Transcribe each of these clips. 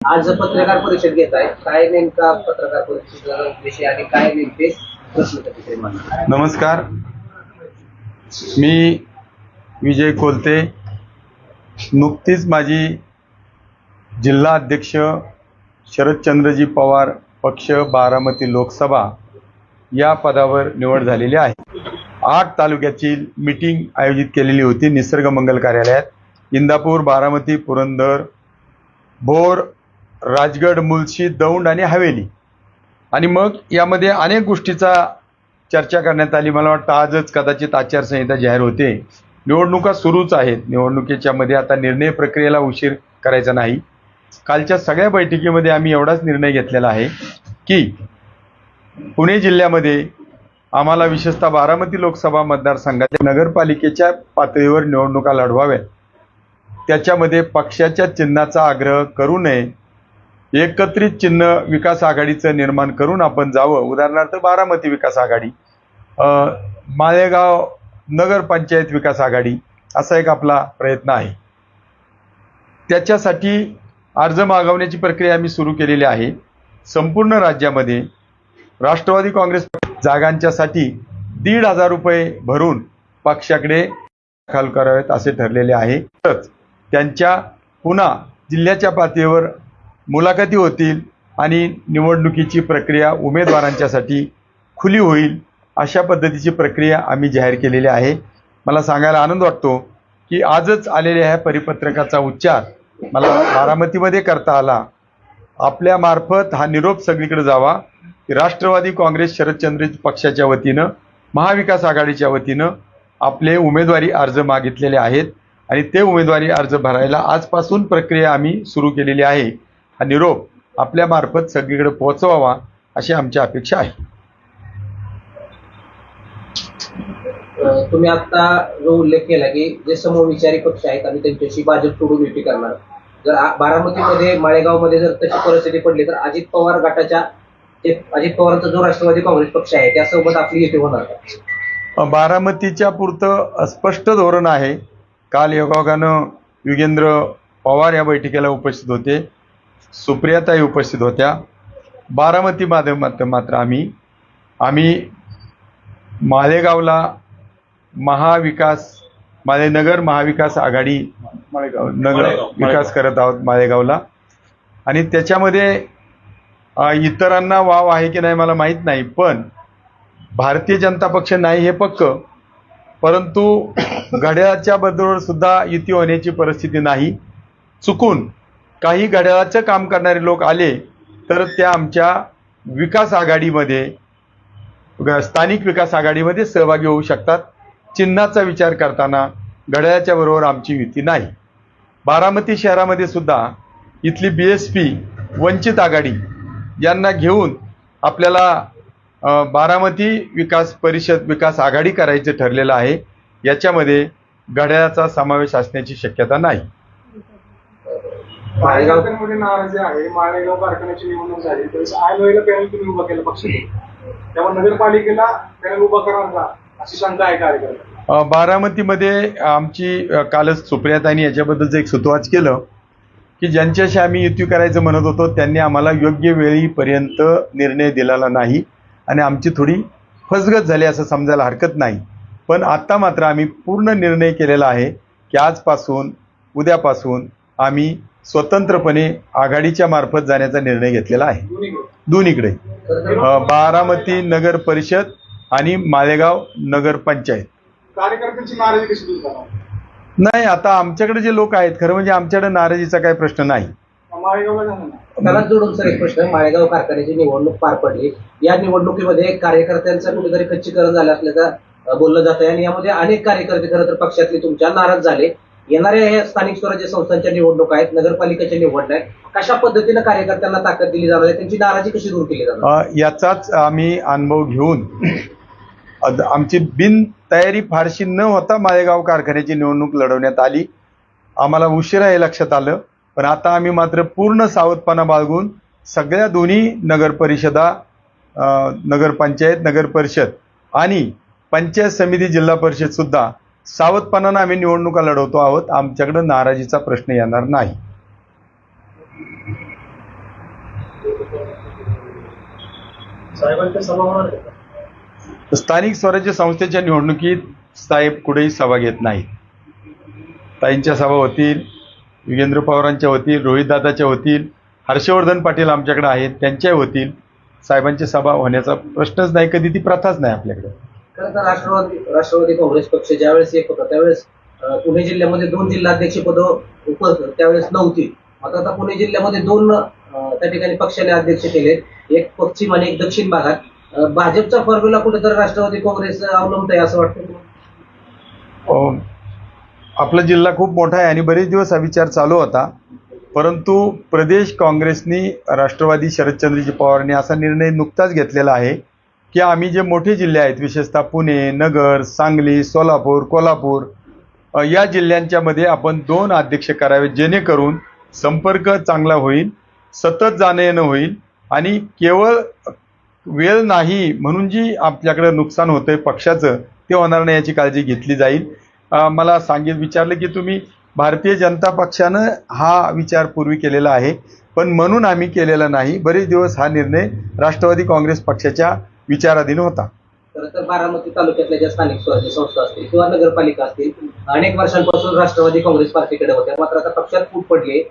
आज पत्रकार परिषद घेत आहे काय नेमका पत्रकार परिषदेचा विषय आणि काय नेमके प्रश्न नमस्कार. मी विजय कोलते नुकतीच माझी जिल्हा अध्यक्ष शरदचंद्रजी पवार पक्ष बारामती लोकसभा या पदावर निवड झालेली आहे. आठ तालुक्याची मीटिंग आयोजित केलेली होती निसर्ग मंगल कार्यालयात. इंदापूर बारामती पुरंदर भोर राजगड मुलशी दौंड आणि हवेली. आणि मग यामध्ये अनेक गोष्टीचा चर्चा करण्यात आली. मला वाटतं आजच कदाचित आचारसंहिता जाहीर होते. निवडणुका सुरूच आहेत. निवडणुकीच्या मध्ये आता निर्णय प्रक्रियेला उशीर करायचा नाही. कालच्या सगळ्या बैठकीमध्ये आम्ही एवढाच निर्णय घेतलेला आहे की पुणे जिल्ह्यामध्ये आम्हाला विशेषतः बारामती लोकसभा मतदारसंघाच्या नगरपालिकेच्या पातळीवर निवडणुका लढवाव्यात. त्याच्यामध्ये पक्षाच्या चिन्हाचा आग्रह करू नये. एकत्रित चिन्ह विकास आघाडीचं निर्माण करून आपण जावं. उदाहरणार्थ बारामती विकास आघाडी मालेगाव माळेगाव नगरपंचायत विकास आघाडी असा एक आपला प्रयत्न आहे. त्याच्यासाठी अर्ज मागवण्याची प्रक्रिया आम्ही सुरू केलेली आहे. संपूर्ण राज्यामध्ये राष्ट्रवादी काँग्रेस जागांच्यासाठी दीड हजार रुपये भरून पक्षाकडे दाखल करावेत असे ठरलेले आहे. तर त्यांच्या पुन्हा जिल्ह्याच्या पातळीवर मुलाखती होतील आणि निवडणुकीची प्रक्रिया उमेदवारांच्यासाठी खुली होईल अशा पद्धतीची प्रक्रिया आम्ही जाहीर केलेली आहे. मला सांगायला आनंद वाटतो की आजच आलेल्या ह्या परिपत्रकाचा उच्चार मला बारामतीमध्ये करता आला. आपल्यामार्फत हा निरोप सगळीकडे जावा की राष्ट्रवादी काँग्रेस शरदचंद्र पक्षाच्या वतीनं महाविकास आघाडीच्या वतीनं आपले उमेदवारी अर्ज मागितलेले आहेत आणि ते उमेदवारी अर्ज भरायला आजपासून प्रक्रिया आम्ही सुरू केलेली आहे. हा निरोप आपल्या मार्फत सगळीकडे पोहोचवावा अशी आमची अपेक्षा आहे. तुम्ही आता जो उल्लेख केला की जे समविचारी पक्ष आहेत आणि त्यांच्याशी भाजप सोडून युती करणार. जर बारामतीमध्ये माळेगावमध्ये जर तशी परिस्थिती पडली तर अजित पवार गटाच्या अजित पवारांचा जो राष्ट्रवादी काँग्रेस पक्ष आहे त्यासोबत आपली युती होणार बारामतीच्या पुरतं स्पष्ट धोरण आहे. काल योगायोगानं युगेंद्र पवार या बैठकीला उपस्थित होते. सुप्रियाताई उपस्थित होत्या. बारामती माध्यमात मात्र आम्ही आम्ही मालेगावला महाविकास मालेनगर महाविकास आघाडी नगर विकास करत आहोत मालेगावला. आणि त्याच्यामध्ये इतरांना वाव आहे की नाही मला माहीत नाही पण भारतीय जनता पक्ष नाही हे पक्क. परंतु घड्याळाच्या बदलवर सुद्धा युती होण्याची परिस्थिती नाही. चुकून काही घड्याळाचं काम करणारे लोक आले तर त्या आमच्या विकास आघाडीमध्ये स्थानिक विकास आघाडीमध्ये सहभागी होऊ शकतात. चिन्हाचा विचार करताना घड्याळाच्या बरोबर आमची युती नाही. बारामती शहरामध्ये सुद्धा इथली बी एस पी वंचित आघाडी यांना घेऊन आपल्याला बारामती विकास परिषद विकास आघाडी करायचं ठरलेलं आहे. याच्यामध्ये घड्याळाचा समावेश असण्याची शक्यता नाही. कार्यकर्त्यांमध्ये नाराजी आहे. माळेगाव कारखान्याची निवडणूक झाली. पॅनल तुम्ही उभा केलं पक्षाने त्यामुळे नगरपालिकेला पॅनल उभा करणार का अशी शंका आहे कार्यकर्त्यांना. बारामतीमध्ये आमची कालच सुप्रियाताईंनी याच्याबद्दलचं एक सुतवाच केलं की ज्यांच्याशी आम्ही युती करायचं म्हणत होतो त्यांनी आम्हाला योग्य वेळीपर्यंत निर्णय दिलेला नाही. आणि आमची थोडी फसगत झाली असं समजायला हरकत नाही. पण आत्ता मात्र आम्ही पूर्ण निर्णय केलेला आहे की आजपासून उद्यापासून आम्ही स्वतंत्रपणे आघाडीच्या मार्फत जाण्याचा निर्णय घेतलेला आहे. दोन्हीकडे. बारामती नगर परिषद आणि मालेगाव नगर पंचायत. कार्यकर्त्यांची नाराजी कशी दूर करणार? नाही आता आमच्याकडे जे लोक आहेत खरं म्हणजे आमच्याकडे नाराजीचा काही प्रश्न नाही. त्याला जोडून सर एक प्रश्न. माळेगाव कारखान्याची निवडणूक पार पडली. या निवडणुकीमध्ये कार्यकर्त्यांचं कुठेतरी खच्चीकरण झालं असल्याचं बोललं जात आहे आणि यामध्ये अनेक कार्यकर्ते खरं तर पक्षातले तुमच्या नाराज झाले. येणाऱ्या या स्थानिक स्वराज्य संस्थांच्या निवडणुका आहेत नगरपालिकेच्या निवडणूक आहेत. कशा पद्धतीनं कार्यकर्त्यांना ताकद दिली जाणार आहे? त्यांची नाराजी कशी दूर केली जाणार? याचाच आम्ही अनुभव घेऊन आमची बिन तयारी फारशी न होता मालेगाव कारखान्याची निवडणूक लढवण्यात आली. आम्हाला उशिरा हे लक्षात आलं पण आता आम्ही मात्र पूर्ण सावधपणा बाळगून सगळ्या दोन्ही नगर परिषदा नगरपंचायत नगर परिषद आणि पंचायत समिती जिल्हा परिषद सुद्धा सावधपणानं आम्ही निवडणुका लढवतो आहोत. आमच्याकडे नाराजीचा प्रश्न येणार नाही? स्थानिक स्वराज्य संस्थेच्या निवडणुकीत साहेब कुठेही सभा घेत नाहीत. ताईंच्या सभा होतील युगेंद्र पवारांच्या होतील रोहितदादाच्या होतील हर्षवर्धन पाटील आमच्याकडे आहेत त्यांच्याही होतील. साहेबांची सभा होण्याचा प्रश्नच नाही कधी ती प्रथाच नाही आपल्याकडे. राष्ट्रवादी राष्ट्रवादी काँग्रेस पक्ष ज्यावेळेस एक होता त्यावेळेस पुणे जिल्ह्यामध्ये दोन जिल्हाध्यक्ष पद उप त्यावेळेस नव्हती. आता आता पुणे जिल्ह्यामध्ये दोन त्या ठिकाणी पक्षाने अध्यक्ष केले. एक पश्चिम आणि एक दक्षिण भागात. भाजपचा फॉर्म्युला कुठेतरी राष्ट्रवादी काँग्रेस अवलंबत आहे असं वाटतं आपला जिल्हा खूप मोठा आहे आणि बरेच दिवस हा विचार चालू होता. परंतु प्रदेश काँग्रेसनी राष्ट्रवादी शरदचंद्रजी पवारने असा निर्णय नुकताच घेतलेला आहे. की आम्ही जे मोठे जिल्हे आहेत विशेषतः पुणे नगर सांगली सोलापूर कोल्हापूर या जिल्ह्यांच्यामध्ये आपण दोन अध्यक्ष करावे जेणेकरून संपर्क चांगला होईल सतत जाणं येणं होईल आणि केवळ वेळ नाही म्हणून जी आपल्याकडे नुकसान होतं आहे पक्षाचं ते होणार नाही याची काळजी घेतली जाईल. मला सांगित विचारलं की तुम्ही भारतीय जनता पक्षानं हा विचार पूर्वी केलेला आहे पण म्हणून आम्ही केलेला नाही. बरेच दिवस हा निर्णय राष्ट्रवादी काँग्रेस पक्षाच्या विचाराधीन होता. तर बारामती तालुक्यातल्या ज्या स्थानिक स्वराज्य संस्था असतील किंवा नगरपालिका असतील अनेक वर्षांपासून राष्ट्रवादी काँग्रेस पार्टीकडे होत्या. मात्र आता पक्षात फूट पडली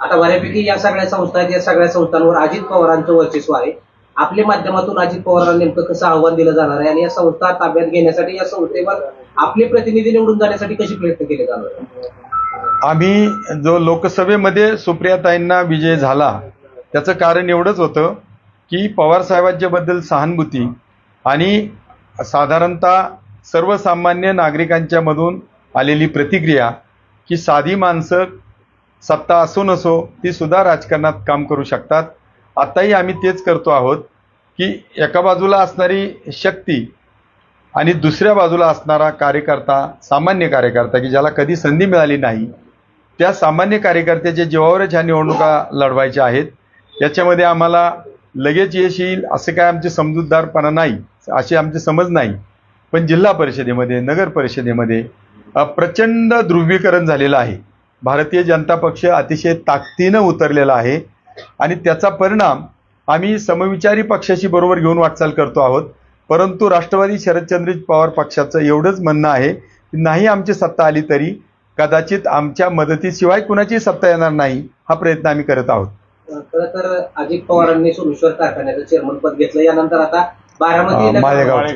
आता बऱ्यापैकी या सगळ्या संस्था आहेत या सगळ्या संस्थांवर अजित पवारांचं वर्चस्व आहे. आपल्या माध्यमातून अजित पवारांना नेमकं कसं आव्हान दिलं जाणार आहे आणि या संस्था ताब्यात घेण्यासाठी या संस्थेवर आपले प्रतिनिधी निवडून जाण्यासाठी कसे प्रयत्न केले जाणार? आम्ही जो लोकसभेमध्ये सुप्रियाताईंना विजय झाला त्याचं कारण एवढंच होतं की पवारसाहेबांच्याबद्दल सहानुभूती आणि साधारणतः सर्वसामान्य नागरिकांच्यामधून आलेली प्रतिक्रिया की साधी माणसं सत्ता असो नसो ती सुद्धा राजकारणात काम करू शकतात. आताही आम्ही तेच करतो आहोत की एका बाजूला असणारी शक्ती आणि दुसऱ्या बाजूला असणारा कार्यकर्ता सामान्य कार्यकर्ता की ज्याला कधी संधी मिळाली नाही त्या सामान्य कार्यकर्त्याच्या जीवावरच ह्या निवडणुका लढवायच्या आहेत याच्यामध्ये आम्हाला लगेच यश येईल असं काय आमचे समजूतदारपणा नाही असे आमचे समज नाही. पण जिल्हा परिषदेमध्ये नगर परिषदेमध्ये प्रचंड ध्रुवीकरण झालेलं आहे. भारतीय जनता पक्ष अतिशय ताकदीनं उतरलेला आहे आणि त्याचा परिणाम आम्ही समविचारी पक्षाशी बरोबर घेऊन वाटचाल करतो आहोत. परंतु राष्ट्रवादी शरदचंद्र पवार पक्षाचं एवढंच म्हणणं आहे की नाही आमची सत्ता आली तरी कदाचित आमच्या मदतीशिवाय कुणाची सत्ता येणार नाही हा प्रयत्न आम्ही करत आहोत. खरं तर अजित पवारांनी सोमेश्वर कारखान्याचं चेअरमन पद घेतलं. यानंतर आता बारामती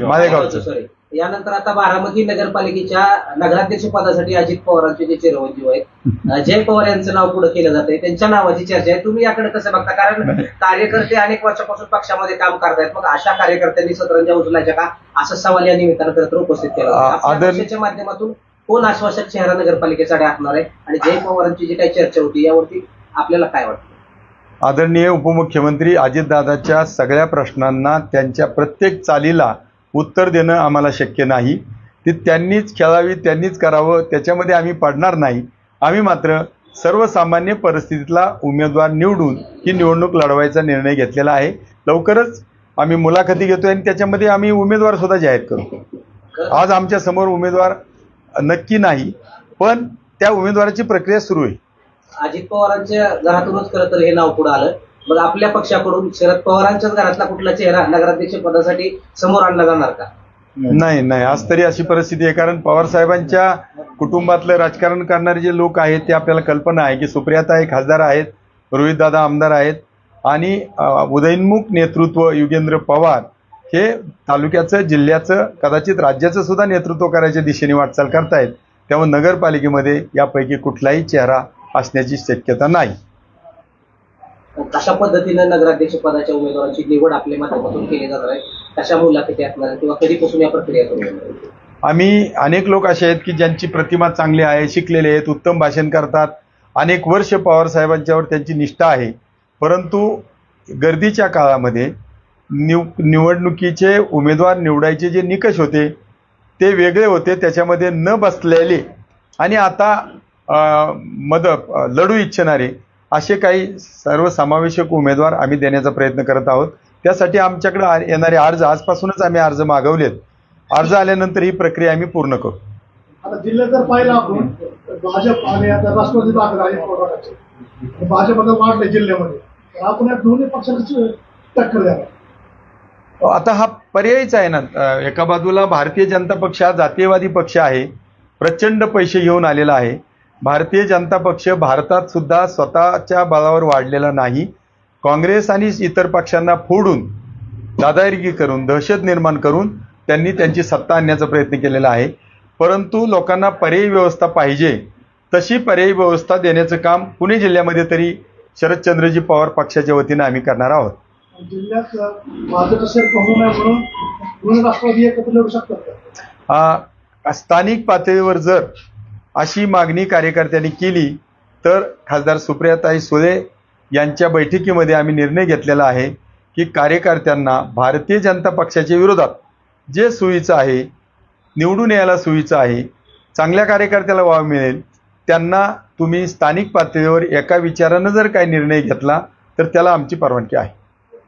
मालेगावचं. सॉरी यानंतर आता बारामती नगरपालिकेच्या नगराध्यक्ष पदासाठी अजित पवारांचे जे चिरंजीव आहेत जय पवार यांचं नाव पुढे केलं जातंय. त्यांच्या नावाची चर्चा आहे. तुम्ही याकडे कसं बघता? कारण कार्यकर्ते अनेक वर्षापासून पक्षामध्ये काम करतायत. मग अशा कार्यकर्त्यांनी सतरंजा उचलायच्या का? असा सवाल या निमित्तानं खरं तर उपस्थित केला माध्यमातून कोण आश्वासक चेहरा नगरपालिकेसाठी असणार आहे? आणि जय पवारांची जी काही चर्चा होती यावरती आपल्याला काय वाटतं? आदरणीय उपमुख्यमंत्री अजितदादाच्या सगळ्या प्रश्नांना त्यांच्या प्रत्येक चालीला उत्तर देणं आम्हाला शक्य नाही. ती त्यांनीच खेळावी त्यांनीच करावं त्याच्यामध्ये आम्ही पडणार नाही. आम्ही मात्र सर्वसामान्य परिस्थितीतला उमेदवार निवडून ही निवडणूक लढवायचा निर्णय घेतलेला आहे. लवकरच आम्ही मुलाखती घेतोय आणि त्याच्यामध्ये आम्ही उमेदवार सुद्धा जाहीर करतो आज आमच्यासमोर उमेदवार नक्की नाही पण त्या उमेदवाराची प्रक्रिया सुरू आहे. अजित पवारांच्या घरातूनच खरं तर हे नाव पुढे आलं. मग आपल्या पक्षाकडून शरद पवारांच्याच घरातला कुठला चेहरा नगराध्यक्ष पदासाठी समोर आणला जाणार का? नाही नाही. आज तरी अशी परिस्थिती आहे कारण पवार साहेबांच्या कुटुंबातलं राजकारण करणारे जे लोक आहेत ते आपल्याला कल्पना आहे की सुप्रियाता हे खासदार आहेत रोहितदादा आमदार आहेत आणि अ, उदयनमुख नेतृत्व युगेंद्र पवार हे तालुक्याचं जिल्ह्याचं कदाचित राज्याचं सुद्धा नेतृत्व करायच्या दिशेने वाटचाल करतायत. त्यामुळे नगरपालिकेमध्ये यापैकी कुठलाही चेहरा असण्याची शक्यता नाही. कशा पद्धतीनं नगराध्यक्ष पदाच्या उमेदवारांची निवड आपल्या माध्यमातून केली जाणार आहे? कशा मुलाखती असणार किंवा कधीपासून या प्रक्रिया सुरू होणार आहे? आम्ही अनेक लोक असे आहेत की ज्यांची प्रतिमा चांगली आहे शिकलेले आहेत उत्तम भाषण करतात. अनेक वर्ष पवार साहेबांच्यावर त्यांची निष्ठा आहे. परंतु गर्दीच्या काळामध्ये निव निवडणुकीचे उमेदवार निवडायचे जे निकष होते ते वेगळे होते. त्याच्यामध्ये न बसलेले. आणि आता मद लढू इच्छिणारे असे काही सर्वसमावेशक उमेदवार आम्ही देण्याचा प्रयत्न करत आहोत. त्यासाठी आमच्याकडे येणारे अर्ज आजपासूनच आम्ही अर्ज मागवलेत. अर्ज आल्यानंतर ही प्रक्रिया आम्ही पूर्ण करू. आता जिल्ह्यात जर पाहिलं आपण भाजप आणि आता राष्ट्रवादी भाजप वाढले जिल्ह्यामध्ये. आपण या दोन्ही पक्षाची टक्कर द्यावा. आता हा पर्यायच आहे ना. एका बाजूला भारतीय जनता पक्ष हा जातीयवादी पक्ष आहे. प्रचंड पैसे घेऊन आलेला आहे. भारतीय जनता पक्ष भारतात सुद्धा स्वतःच्या बळावर वाढलेला नाही. काँग्रेस आणि इतर पक्षांना फोडून दादागिरी करून दहशत निर्माण करून त्यांनी त्यांची सत्ता आणण्याचा प्रयत्न केलेला आहे. परंतु लोकांना पर्यायी व्यवस्था पाहिजे तशी पर्यायी व्यवस्था देण्याचं काम पुणे जिल्ह्यामध्ये तरी शरदचंद्रजी पवार पक्षाच्या वतीनं आम्ही करणार आहोत. जिल्ह्यात म्हणून राष्ट्रवादी एकत्र स्थानिक पातळीवर जर अशी मागणी कार्यकर्त्यांनी केली तर खासदार सुप्रियाताई सुळे यांच्या बैठकीमध्ये आम्ही निर्णय घेतलेला आहे की कार्यकर्त्यांना भारतीय जनता पक्षाच्या विरोधात जे सोयीचं आहे निवडून यायला सोयीचं आहे चांगल्या कार्यकर्त्याला वाव मिळेल त्यांना तुम्ही स्थानिक पातळीवर एका विचारानं जर काही निर्णय घेतला तर त्याला आमची परवानगी आहे.